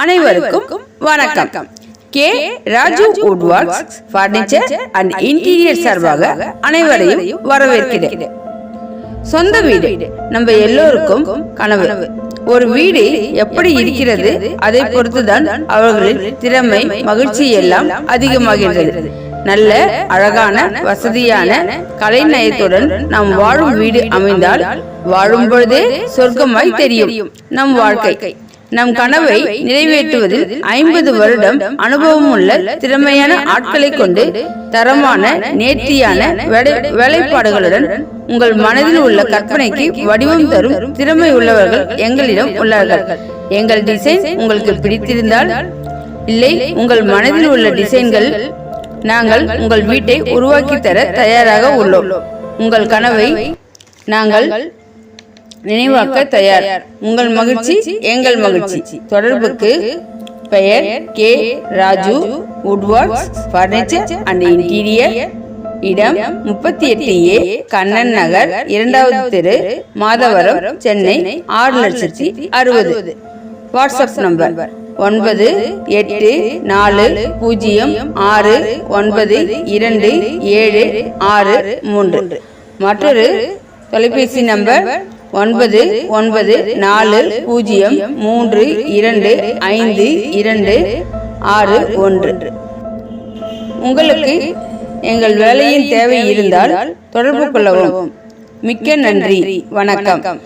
அனைவருக்கும் வணக்கம். K. Raju woodworks furniture and interior சார்பாக அனைவரையும் வரவேற்கிறேன். சொந்த வீடு. நம்ம எல்லோருக்கும் கனவு. ஒரு வீடு எப்படி இருக்கிறது அதை பொறுத்துதான் அவர்களின் திறமை மகிழ்ச்சி எல்லாம் அதிகமாகின்றது. நல்ல அழகான வசதியான கலைநயத்துடன் நாம் வாழும் வீடு அமைந்தால் வாழும் பொழுதே சொர்க்கமாய் தெரியும். நம் வாழ்க்கை. நம் கனவை நிறைவேற்றுவதில் ஐம்பது வருடம் அனுபவம் உள்ள திறமையான ஆட்களை கொண்டு தரமான நேர்த்தியான வேலை- வேலைப்பாடுகளுடன் உங்கள் மனதில் உள்ள கற்பனைக்கு வடிவம் தரும் திறமை உள்ளவர்கள் எங்களிடம் உள்ளார்கள். எங்கள் டிசைன் உங்களுக்கு பிடித்திருந்தால் இல்லை உங்கள் மனதில் உள்ள டிசைன்கள் நாங்கள் உங்கள் வீட்டை உருவாக்கி தர தயாராக உள்ளோம். உங்கள் கனவை நாங்கள் நினைவாக்க தயார். உங்கள் மகிழ்ச்சி எங்கள் மகிழ்ச்சி. தொடர்புக்கு பெயர் K Raju woodworks furniture and interior. இடம் முப்பத்தி எட்டு ஏ கண்ணன் நகர் இரண்டாவது தெரு மாதவரம் சென்னை ஆறு லட்சத்தி அறுபது. வாட்ஸ்அப் நம்பர் ஒன்பது எட்டு நாலு பூஜ்ஜியம் ஆறு ஒன்பது இரண்டு ஏழு ஆறு மூன்று. மற்றொரு தொலைபேசி நம்பர் ஒன்பது ஒன்பது நாலு பூஜ்ஜியம் மூன்று இரண்டு ஐந்து இரண்டு ஆறு ஒன்று. உங்களுக்கு எங்கள் வேலையின் தேவை இருந்தால் தொடர்பு கொள்ளவும். மிக்க நன்றி. வணக்கம்.